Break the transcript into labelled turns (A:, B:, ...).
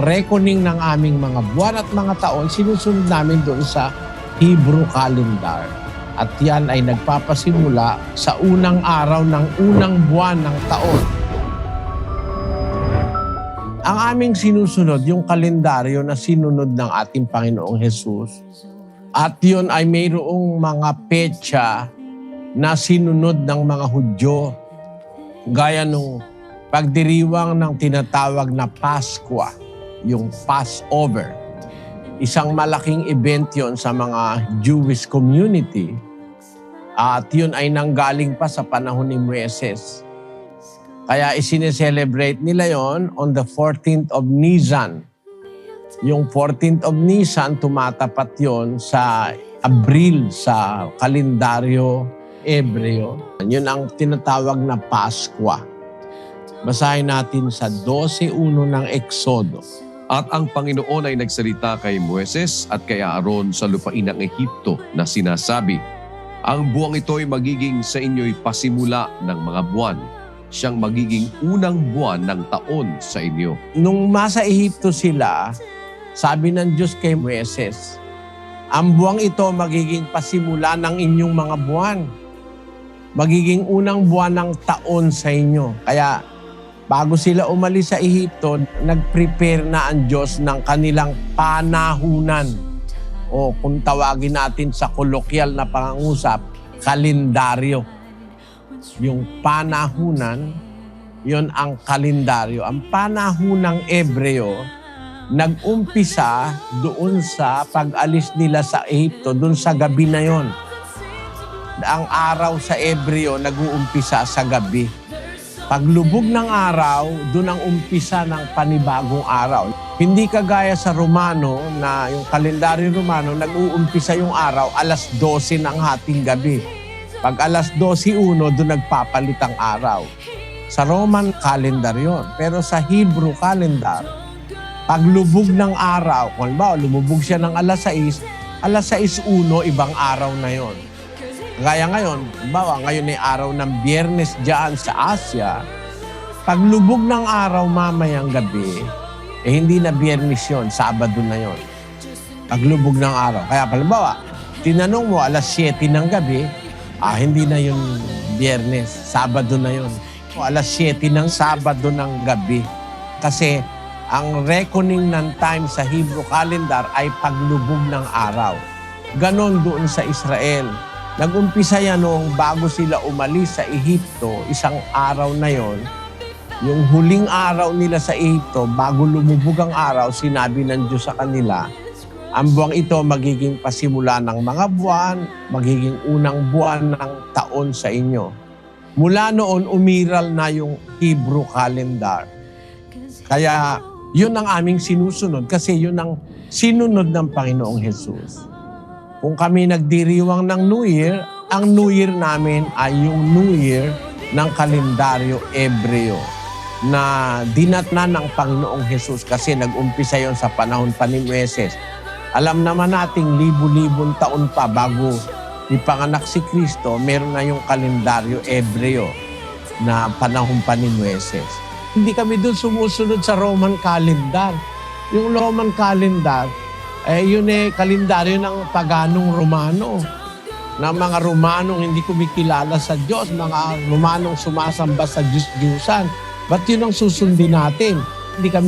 A: reckoning ng aming mga buwan at mga taon, sinusunod namin doon sa Hebrew calendar. At yan ay nagpapasimula sa unang araw ng unang buwan ng taon. Ang aming sinusunod, yung kalendaryo na sinunod ng ating Panginoong Jesus. At yun ay mayroong mga petsa na sinunod ng mga Hudyo. Gaya nung pagdiriwang ng tinatawag na Paskwa, yung Passover. Isang malaking event yon sa mga Jewish community. At yun ay nanggaling pa sa panahon ni Moises. Kaya isineselebrate nila yon on the 14th of Nisan. Yung 14th of Nisan, tumatapat yon sa Abril sa kalendaryo Ebreo. Yun ang tinatawag na Paskwa. Basahin natin sa 12.1 ng Exodo.
B: At ang Panginoon ay nagsalita kay Moises at kay Aaron sa lupain ng Ehipto na sinasabi, Ang buwang ito ay magiging sa inyo'y pasimula ng mga buwan. Siyang magiging unang buwan ng taon sa inyo.
A: Nung masa Ehipto sila, sabi ng Diyos kay Moises, ang buwang ito magiging pasimula ng inyong mga buwan. Magiging unang buwan ng taon sa inyo. Kaya bago sila umalis sa Ehipto, nag-prepare na ang Diyos ng kanilang panahunan. O kung tawagin natin sa kolokyal na pangangusap, kalendaryo. Yung panahunan, yon ang kalendaryo. Ang panahunang Ebreo, nag-umpisa doon sa pag-alis nila sa Ehipto, doon sa gabi na yon. Ang araw sa Ebreo nag-uumpisa sa gabi. Paglubog ng araw, doon ang umpisa ng panibagong araw. Hindi kagaya sa Romano na yung kalendaryo Romano, nag-uumpisa yung araw alas 12 ng hating gabi. Pag alas 12.1, doon nagpapalit ang araw. Sa Roman calendar yon. Pero sa Hebrew calendar, paglubog ng araw, kung halimbawa lumubog siya ng alas 6, alas 6.1, ibang araw na yon. Gaya ngayon, halimbawa ngayon ay araw ng biyernes dyan sa Asia, paglubog ng araw mamayang gabi, eh hindi na biyernes yon, Sabado na yon. Paglubog ng araw. Kaya halimbawa, tinanong mo alas 7 ng gabi, ah, hindi na yun biyernes, Sabado na yon. O alas 7 ng Sabado ng gabi. Kasi ang reckoning ng time sa Hebrew calendar ay paglubog ng araw. Ganon doon sa Israel. Nag-umpisa yan noong bago sila umalis sa Ehipto, isang araw na yon. Yung huling araw nila sa Ehipto, bago lumubog ang araw, sinabi ng Diyos sa kanila, ang buwang ito magiging pasimula ng mga buwan, magiging unang buwan ng taon sa inyo. Mula noon, umiral na yung Hebrew calendar. Kaya yun ang aming sinusunod kasi yun ang sinunod ng Panginoong Jesus. Kung kami nagdiriwang ng New Year, ang New Year namin ay yung New Year ng kalendaryo Ebreo na dinatna ng Panginoong Jesus kasi nag-umpisa yon sa panahon pa ni Moises. Alam naman nating libu-libong taon pa bago ipanganak si Kristo, meron na yung kalendaryo Ebreo na panahon pa ni Moises. Hindi kami doon sumusunod sa Roman calendar. Yung Roman calendar, eh, yun eh, kalendaryo ng paganong Romano. Na mga Romanong hindi kumikilala sa Diyos, mga Romanong sumasamba sa Diyos-Diyusan. Ba't yun ang susundin natin? Hindi kami